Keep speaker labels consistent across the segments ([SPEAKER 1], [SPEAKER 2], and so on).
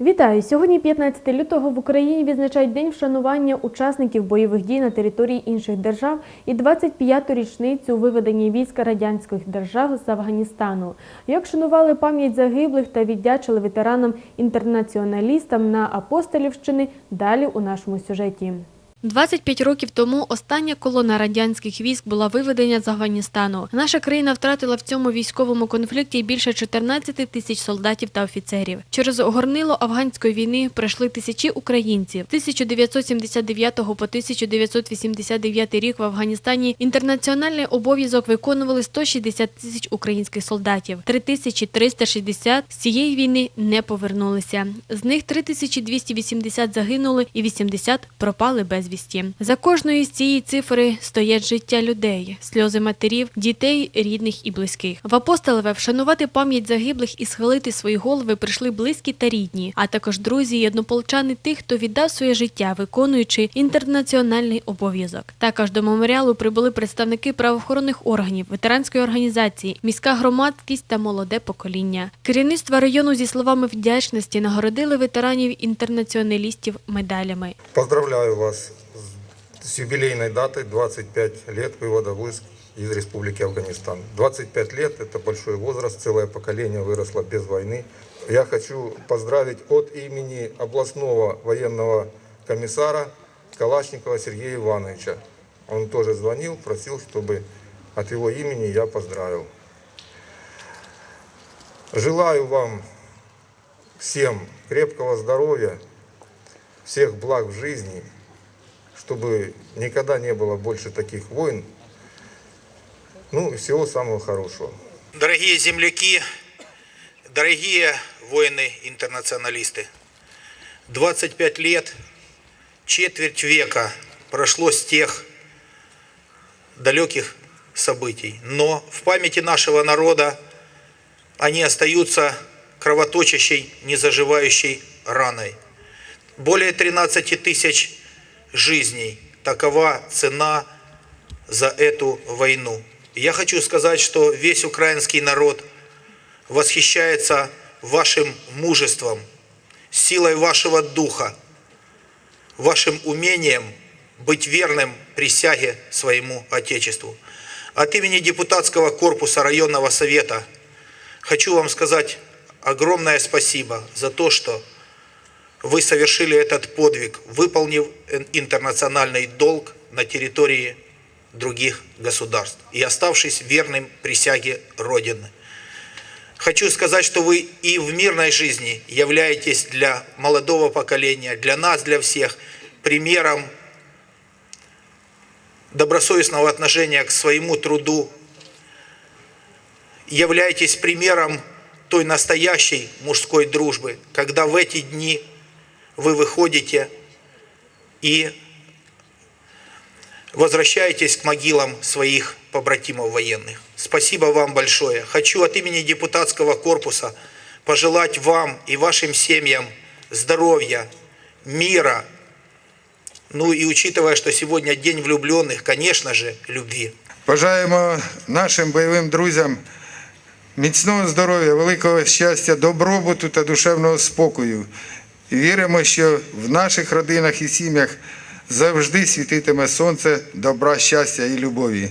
[SPEAKER 1] Вітаю! Сьогодні 15 лютого в Україні відзначають День вшанування учасників бойових дій на території інших держав і 25-ту річницю виведення війська радянських держав з Афганістану. Як шанували пам'ять загиблих та віддячили ветеранам-інтернаціоналістам на Апостолівщини, далі у нашому сюжеті. 25 років тому остання колона радянських військ була виведена з Афганістану. Наша країна втратила в цьому військовому конфлікті більше 14 тисяч солдатів та офіцерів. Через горнило афганської війни пройшли тисячі українців. З 1979 по 1989 рік в Афганістані інтернаціональний обов'язок виконували 160 тисяч українських солдатів. 3360 з цієї війни не повернулися. З них 3280 загинули і 80 пропали безвісті. За кожною з цієї цифри стоять життя людей, сльози матерів, дітей, рідних і близьких. В Апостолове вшанувати пам'ять загиблих і схилити свої голови прийшли близькі та рідні, а також друзі і однополчани тих, хто віддав своє життя, виконуючи інтернаціональний обов'язок. Також до меморіалу прибули представники правоохоронних органів, ветеранської організації, міська громадськість та молоде покоління. Керівництво району зі словами вдячності нагородили ветеранів-інтернаціоналістів медалями.
[SPEAKER 2] Поздравляю вас с- юбилейной датой 25 лет вывода войск из Республики Афганистан. 25 лет – это большой возраст, целое поколение выросло без войны. Я хочу поздравить от имени областного военного комиссара Калашникова Сергея Ивановича. Он тоже звонил, просил, чтобы от его имени я поздравил. Желаю вам всем крепкого здоровья, всех благ в жизни, чтобы никогда не было больше таких войн. Ну и всего самого хорошего.
[SPEAKER 3] Дорогие земляки, дорогие воины-интернационалисты, 25 лет, четверть века прошло с тех далеких событий. Но в памяти нашего народа они остаются кровоточащей, незаживающей раной. Более 13 тысяч жизней. Такова цена за эту войну. Я хочу сказать, что весь украинский народ восхищается вашим мужеством, силой вашего духа, вашим умением быть верным присяге своему Отечеству. От имени депутатского корпуса районного совета хочу вам сказать огромное спасибо за то, что вы совершили этот подвиг, выполнив интернациональный долг на территории других государств и оставшись верным присяге Родины. Хочу сказать, что вы и в мирной жизни являетесь для молодого поколения, для нас, для всех примером добросовестного отношения к своему труду, являетесь примером той настоящей мужской дружбы, когда в эти дни вы выходите и возвращаетесь к могилам своих побратимов военных. Спасибо вам большое. Хочу от имени депутатского корпуса пожелать вам и вашим семьям здоровья, мира, ну и учитывая, что сегодня День влюбленных, конечно же, любви.
[SPEAKER 4] Бажаємо нашим бойовим друзям міцного здоров'я, великого щастя, добробуту та душевного спокою. Віримо, що в наших родинах і сім'ях завжди світитиме сонце добра, щастя і любові.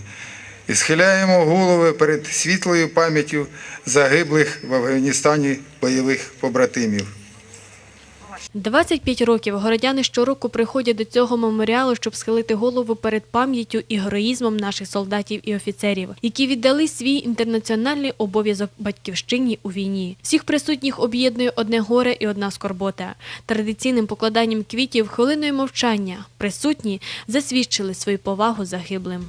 [SPEAKER 4] І схиляємо голови перед світлою пам'яттю загиблих в Афганістані бойових побратимів.
[SPEAKER 1] 25 років городяни щороку приходять до цього меморіалу, щоб схилити голову перед пам'яттю і героїзмом наших солдатів і офіцерів, які віддали свій інтернаціональний обов'язок батьківщині у війні. Всіх присутніх об'єднує одне горе і одна скорбота. Традиційним покладанням квітів хвилиною мовчання присутні засвідчили свою повагу загиблим.